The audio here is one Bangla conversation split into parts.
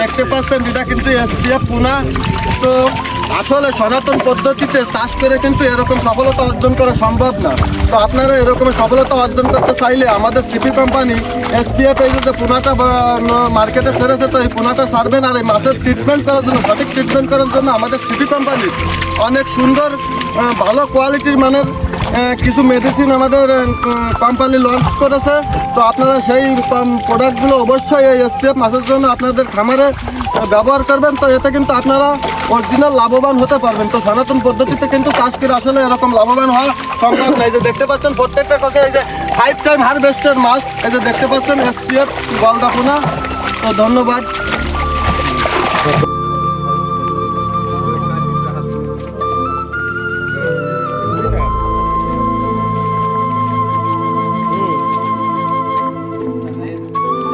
দেখতে পাচ্ছেন, এটা কিন্তু পুনা। তো আসলে সনাতন পদ্ধতিতে চাষ করে কিন্তু এরকম সফলতা অর্জন করা সম্ভব না। তো আপনারা এরকম সফলতা অর্জন করতে চাইলে আমাদের সিপি কোম্পানি এসপিএফ এই যে পুনাটা মার্কেটে ছেড়েছে, তো এই পুনাটা সারবেন আর এই মাছের ট্রিটমেন্ট করার জন্য, সঠিক ট্রিটমেন্ট করার জন্য আমাদের সিপি কোম্পানি অনেক সুন্দর ভালো কোয়ালিটির মানের কিছু মেডিসিন আমাদের কোম্পানি লঞ্চ করেছে। তো আপনারা সেই প্রোডাক্টগুলো অবশ্যই এই এসপিএফ মাছের জন্য আপনাদের খামারে ব্যবহার করবেন। তো এতে কিন্তু আপনারা অরিজিনাল লাভবান হতে পারবেন। তো সনাতন পদ্ধতিতে কিন্তু চাষ করে আসলে এরকম লাভবান হওয়া সম্ভব না এই যে দেখতে পাচ্ছেন, প্রত্যেকটা কথা এই যে ফাইভ টাইম হারভেস্টের মাছ এই যে দেখতে পাচ্ছেন এসপিএফ গলদাপুনা তো ধন্যবাদ।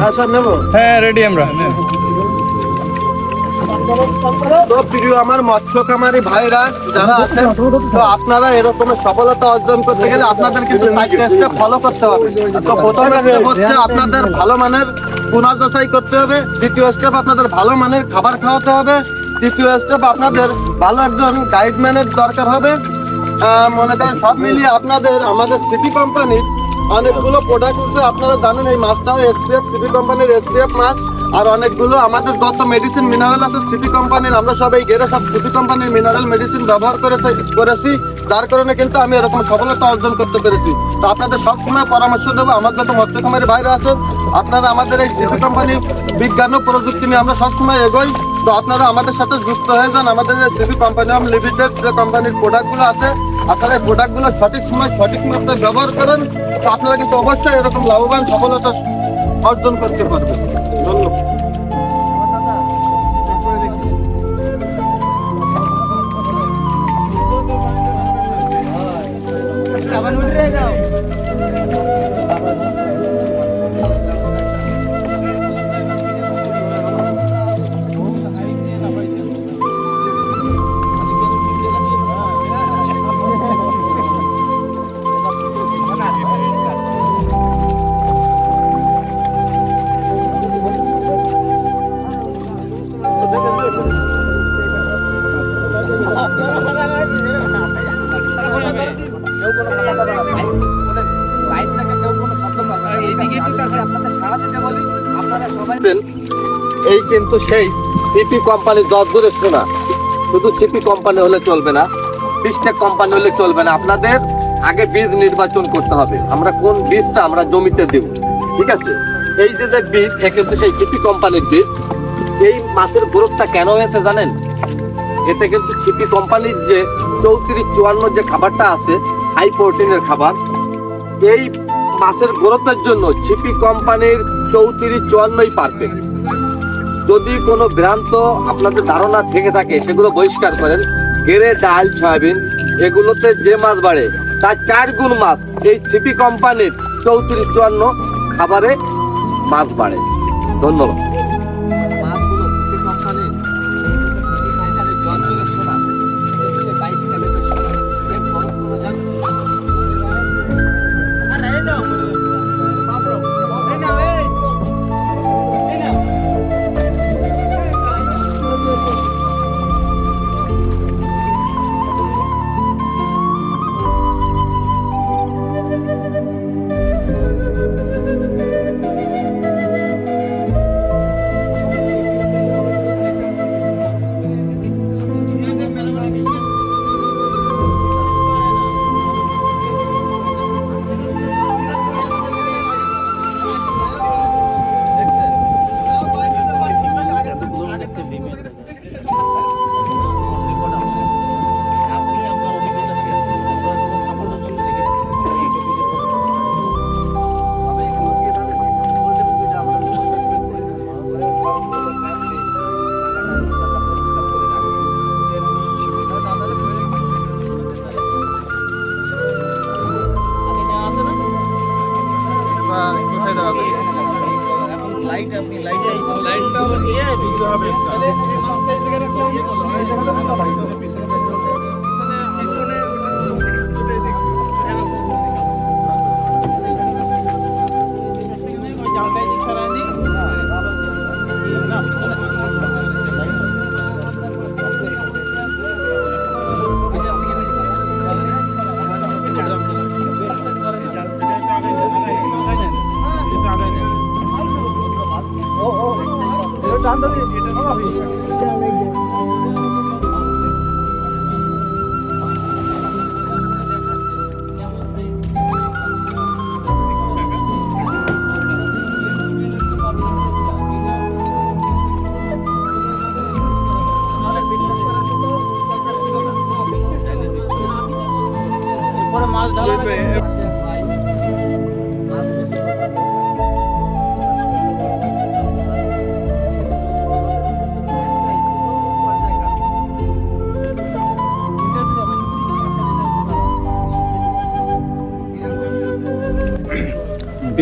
হ্যাঁ হ্যাঁ রেডি আমরা। তো প্রিয় আমার মৎস্য খামারি ভাইরা যারা আছেন তো আপনারা এরকম সফলতা অর্জন করতে গেলে আপনাদের কিন্তু স্টেপ ফলো করতে হবে। তো প্রথম হচ্ছে আপনাদের ভালো মানের পুনঃ যাচাই করতে হবে। দ্বিতীয় স্টেপ আপনাদের ভালো মানের খাবার খাওয়াতে হবে। তৃতীয় স্টেপ আপনাদের ভালো একজন গাইডম্যানের দরকার হবে। মনে করেন সব মিলিয়ে আপনাদের আমাদের সিটি কোম্পানির অনেকগুলো প্রোডাক্ট আছে, আপনারা জানেন এই মাছটা এসপিএফ সিটি কোম্পানির এসপিএফ মাছ, আর অনেকগুলো আমাদের যত মেডিসিন মিনারেল আছে সিটি কোম্পানির আমরা সব এই গেরে সব সিটি কোম্পানির মিনারেল মেডিসিন ব্যবহার করেছে, করেছি, যার কারণে কিন্তু আমি এরকম সফলতা অর্জন করতে পেরেছি। তো আপনাদের সবসময় পরামর্শ দেবো, আমার যত মৎস্যকুমারী বাইরে আছেন, আপনারা আমাদের এই সিটি কোম্পানি বিজ্ঞান ও প্রযুক্তি নিয়ে আমরা সবসময় এগোই। তো আপনারা আমাদের সাথে যুক্ত হয়ে যান, আমাদের যে সিটি কোম্পানি লিমিটেড যে কোম্পানির প্রোডাক্টগুলো আছে আপনারা প্রোডাক্টগুলো সঠিক সময় সঠিক মাত্রায় ব্যবহার করেন, তো আপনারা কিন্তু অবশ্যই এরকম লাভবান সফলতা অর্জন করতে পারবেন। ধন্যবাদ। এই কিন্তু সেই সিপি কোম্পানির দশ দূরে শোনা শুধু সিপি কোম্পানি হলে চলবে না বিশটেক কোম্পানি হলে চলবে না। আপনাদের আগে বীজ নির্বাচন করতে হবে। আমরা কোন বীজটা আমরা জমিতে দেব, ঠিক আছে? এই যে যে বীজ, এ কিন্তু সেই সিপি কোম্পানির বীজ। এই মাছের গ্রোথটা কেন হয়েছে জানেন? এতে কিন্তু সিপি কোম্পানির যে চৌত্রিশ চুয়ান্ন যে খাবারটা আছে হাই প্রোটিনের খাবার, এই মাছের গ্রোথের জন্য ছিপি কোম্পানির চৌত্রিশ চুয়ান্নই পারফেক্ট। যদি কোনো ভ্রান্ত আপনাদের ধারণা থেকে থাকে, সেগুলো বহিষ্কার করেন। গেড়ে ডাল সয়াবিন এগুলোতে যে মাছ বাড়ে, তার চার গুণ মাছ এই সিপি কোম্পানির চৌত্রিশ চুয়ান্ন খাবারে মাছ বাড়ে। ধন্যবাদ।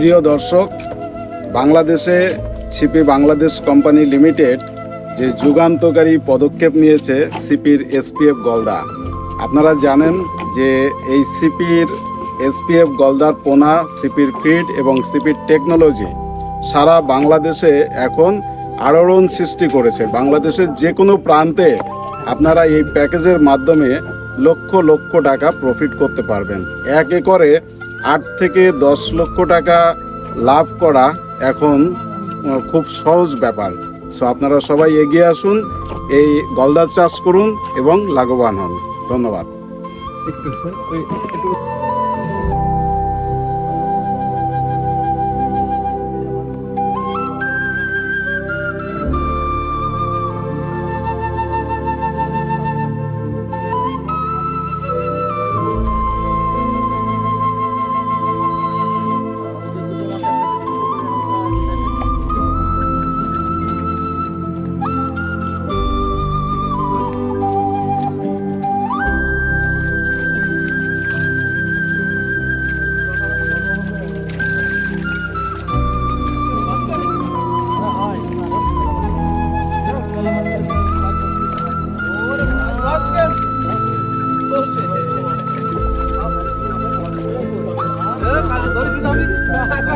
প্রিয় দর্শক, বাংলাদেশে সিপি বাংলাদেশ কোম্পানি লিমিটেড যে যুগান্তকারী পদক্ষেপ নিয়েছে সিপির এসপিএফ গলদা। আপনারা জানেন যে এই সিপির এসপিএফ গলদার পোনা সিপির ফিড এবং সিপির টেকনোলজি সারা বাংলাদেশে এখন আলোড়ন সৃষ্টি করেছে। বাংলাদেশের যে কোনো প্রান্তে আপনারা এই প্যাকেজের মাধ্যমে লক্ষ লক্ষ টাকা প্রফিট করতে পারবেন। এক একরে আট থেকে দশ লক্ষ টাকা লাভ করা এখন খুব সহজ ব্যাপার। সো আপনারা সবাই এগিয়ে আসুন, এই গলদার চাষ করুন এবং লাভবান হন। ধন্যবাদ।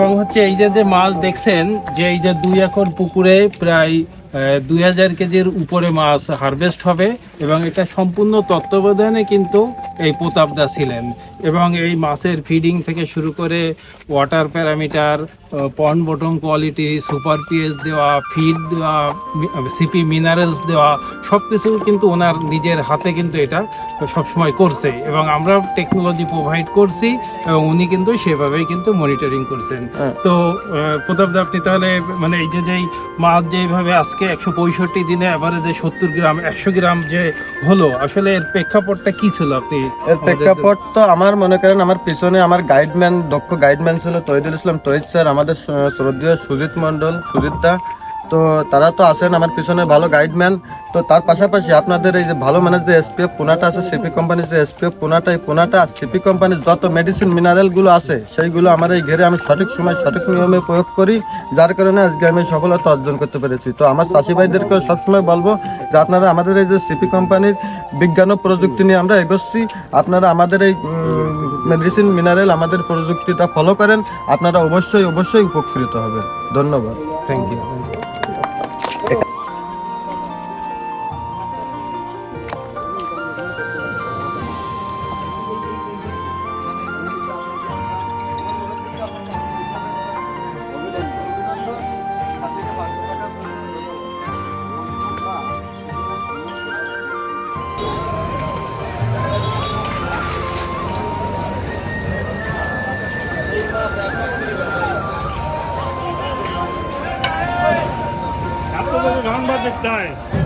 এবং হচ্ছে এই যে যে মাছ দেখছেন, যে এই যে দুই একর পুকুরে প্রায় দুই হাজার কেজির উপরে মাছ হারভেস্ট হবে এবং এটা সম্পূর্ণ তত্ত্বাবধানে কিন্তু এই প্রতাপদা ছিলেন। এবং এই মাছের ফিডিং থেকে শুরু করে water parameter pond bottom quality super PS দেওয়া ফিড দেওয়া সিপি মিনারেলস দেওয়া সব কিছু কিন্তু ওনার নিজের হাতে কিন্তু এটা সবসময় করছে। এবং আমরা টেকনোলজি প্রোভাইড করছি এবং উনি কিন্তু সেভাবেই কিন্তু মনিটরিং করছেন। তো আহ, প্রতাপ আপনি তাহলে মানে এই যে যেই মাছ যেভাবে আজকে একশো পঁয়ষট্টি দিনে এবারে যে সত্তর গ্রাম একশো গ্রাম যে হলো আসলে এর প্রেক্ষাপটটা কি ছিল আপনি এর প্রেক্ষাপট তো আমার মনে করেন আমার পিছনে আমার গাইডম্যান দক্ষ গাইডম্যান ছিল, তহিদুল ইসলাম তহিদ স্যার, আমাদের শ্রদ্ধীয় সুজিত মণ্ডল সুজিত দা তো তারা তো আছেন আমার পিছনে ভালো গাইডম্যান তো তার পাশাপাশি আপনাদের এই যে ভালো মানের যে এসপিএফ পোনাটা আছে সিপি কোম্পানির যে এসপিএফ পোনাটা, এই পোনাটা সিপি কোম্পানির যত মেডিসিন মিনারেলগুলো আছে, সেইগুলো আমার এই ঘেরে আমি সঠিক সময়, সঠিক নিয়মে প্রয়োগ করি, যার কারণে আজকে আমি সফলতা অর্জন করতে পেরেছি। তো আমার চাষি ভাইদেরকে সবসময় বলব যে আপনারা আমাদের এই যে সিপি কোম্পানির বিজ্ঞান ও প্রযুক্তি নিয়ে আমরা এগোচ্ছি। আপনারা আমাদের এই মেডিসিন মিনারেল আমাদের প্রযুক্তিটা ফলো করেন। আপনারা অবশ্যই অবশ্যই উপকৃত হবেন। ধন্যবাদ। Thank you nine.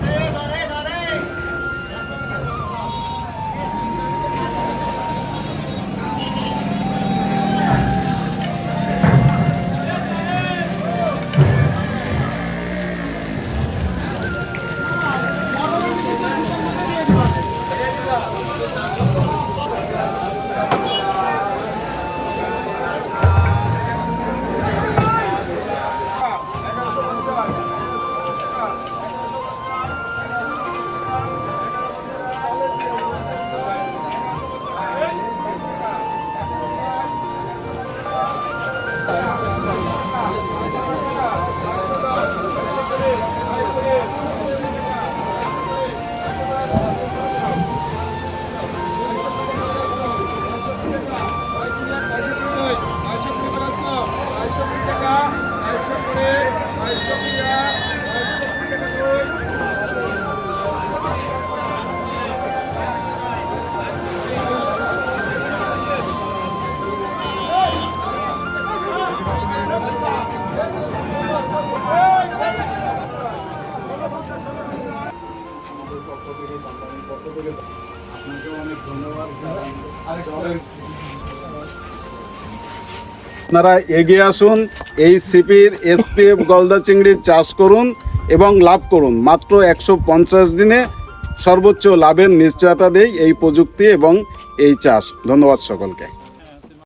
আপনারা এগিয়ে আসুন, এই সিপির এসপিএফ গলদা চিংড়ির চাষ করুন এবং লাভ করুন। মাত্র একশো পঞ্চাশ দিনে সর্বোচ্চ লাভের নিশ্চয়তা দেয় এই প্রযুক্তি এবং এই চাষ। ধন্যবাদ সকলকে।